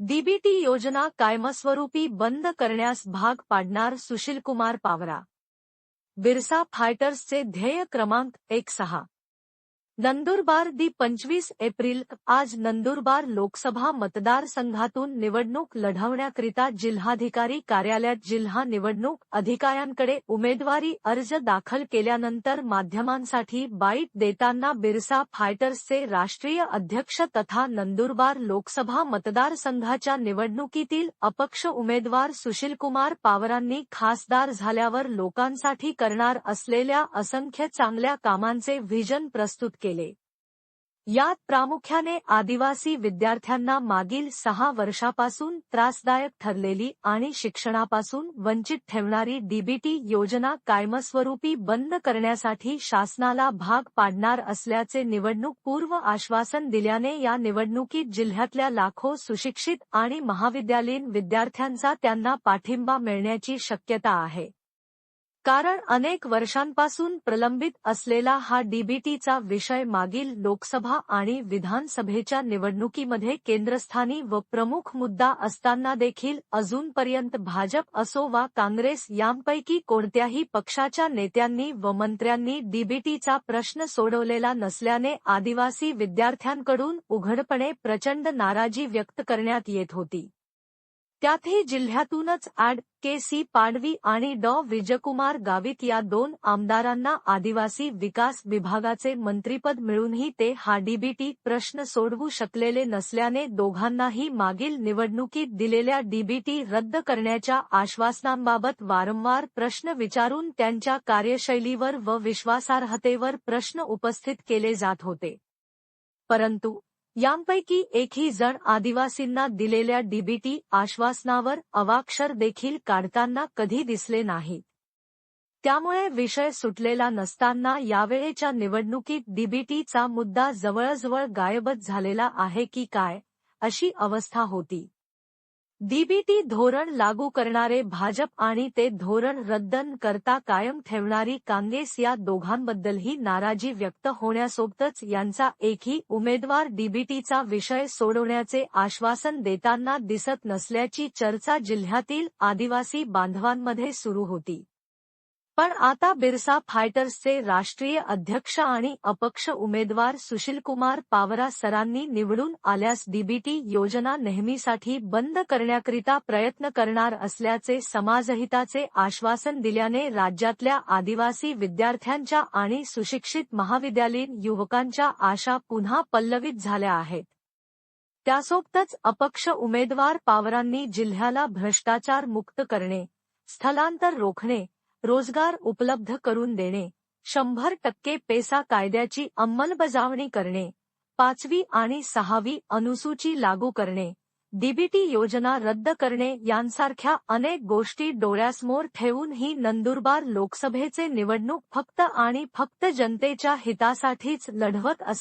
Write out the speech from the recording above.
DBT योजना कायमस्वरूपी बंद करण्यास भाग पाडणार सुशीलकुमार पावरा. बिरसा फायटर्सचे ध्येय क्रमांक एक सहा नंदुरबार दि पंचवीस एप्रिल आज नंदुरबार लोकसभा मतदारसंघातून निवडणूक लढवण्याकरिता जिल्हाधिकारी कार्यालयात जिल्हा निवडणूक अधिकाऱ्यांकडे उमेदवारी अर्ज दाखल केल्यानंतर माध्यमांसाठी बाईट देताना बिरसा फायटर्सचे राष्ट्रीय अध्यक्ष तथा नंदुरबार लोकसभा मतदारसंघाच्या निवडणुकीतील अपक्ष उमेदवार सुशीलकुमार पावरांनी खासदार झाल्यावर लोकांसाठी करणार असलेल्या असंख्य चांगल्या कामांचे व्हिजन प्रस्तुत केले. केले. यात प्रामुख्याने आदिवासी विद्यार्थ्यांना मागील सहा वर्षापासून त्रासदायक ठरलेली आणि शिक्षणापासून वंचित ठेवणारी डीबीटी योजना कायमस्वरूपी बंद करण्यासाठी शासनाला भाग पाडणार असल्याचे निवडणूक पूर्व आश्वासन दिल्याने या निवडणुकीत जिल्ह्यातल्या लाखो सुशिक्षित आणि महाविद्यालयीन विद्यार्थ्यांचा त्यांना पाठिंबा मिळण्याची शक्यता आहे. कारण अनेक वर्षांपासून प्रलंबित असलेला हा डीबीटीचा विषय मागील लोकसभा आणि विधानसभेच्या निवडणुकीमध्ये केंद्रस्थानी व प्रमुख मुद्दा असताना देखील अजूनपर्यंत भाजप असो वा काँग्रेस यांपैकी कोणत्याही पक्षाच्या नेत्यांनी व मंत्र्यांनी डीबीटीचा प्रश्न सोडवलेला नसल्याने आदिवासी विद्यार्थ्यांकडून उघडपणे प्रचंड नाराजी व्यक्त करण्यात येत होती. त्यातही जिल्ह्यातूनच ॲड के सी पाडवी आणि डॉ. विजयकुमार गावित या दोन आमदारांना आदिवासी विकास विभागाचे मंत्रीपद मिळूनही ते हा डीबीटी प्रश्न सोडवू शकलेले नसल्याने दोघांनाही मागील निवडणुकीत दिलेल्या डीबीटी रद्द करण्याच्या आश्वासनांबाबत वारंवार प्रश्न विचारून त्यांच्या कार्यशैलीवर व विश्वासार्हतेवर प्रश्न उपस्थित केले जात होते. परंतु यांपैकी एकही जण आदिवासींना दिलेल्या डीबीटी आश्वासनावर अवाक्षर देखील काढताना कधी दिसले नाहीत. त्यामुळे विषय सुटलेला नसताना यावेळेच्या निवडणुकीत डीबीटीचा मुद्दा जवळजवळ गायबच झालेला आहे की काय अशी अवस्था होती. डीबीटी धोरण लागू करणारे भाजप आणि ते धोरण रद्दन करता कायम ठेवणारी काँग्रेस या दोघांबद्दलही नाराजी व्यक्त होण्यासोबतच यांचा एकही उमेदवार डीबीटीचा विषय सोडवण्याचे आश्वासन देताना दिसत नसल्याची चर्चा जिल्ह्यातील आदिवासी बांधवांमध्ये सुरू होती. पण आता बिरसा फायटर्सचे राष्ट्रीय अध्यक्ष आणि अपक्ष उमेदवार सुशीलकुमार पावरा सरांनी निवडून आल्यास डीबीटी योजना नेहमीसाठी बंद करण्याकरिता प्रयत्न करणार असल्याचे समाजहिताचे आश्वासन दिल्याने राज्यातल्या आदिवासी विद्यार्थ्यांच्या आणि सुशिक्षित महाविद्यालयीन युवकांच्या आशा पुन्हा पल्लवित झाल्या आहेत. त्यासोबतच अपक्ष उमेदवार पावरांनी जिल्ह्याला भ्रष्टाचार मुक्त करणे स्थलांतर रोखणे रोजगार उपलब्ध करून देणे शंभर टक्के पेसा कायद्याची अंमलबजावणी करणे पाचवी आणि सहावी अनुसूची लागू करणे डीबीटी योजना रद्द करणे यांसारख्या अनेक गोष्टी डोळ्यासमोर ठेवून ही नंदुरबार लोकसभेचे निवडणूक फक्त आणि फक्त जनतेच्या हितासाठीच लढवत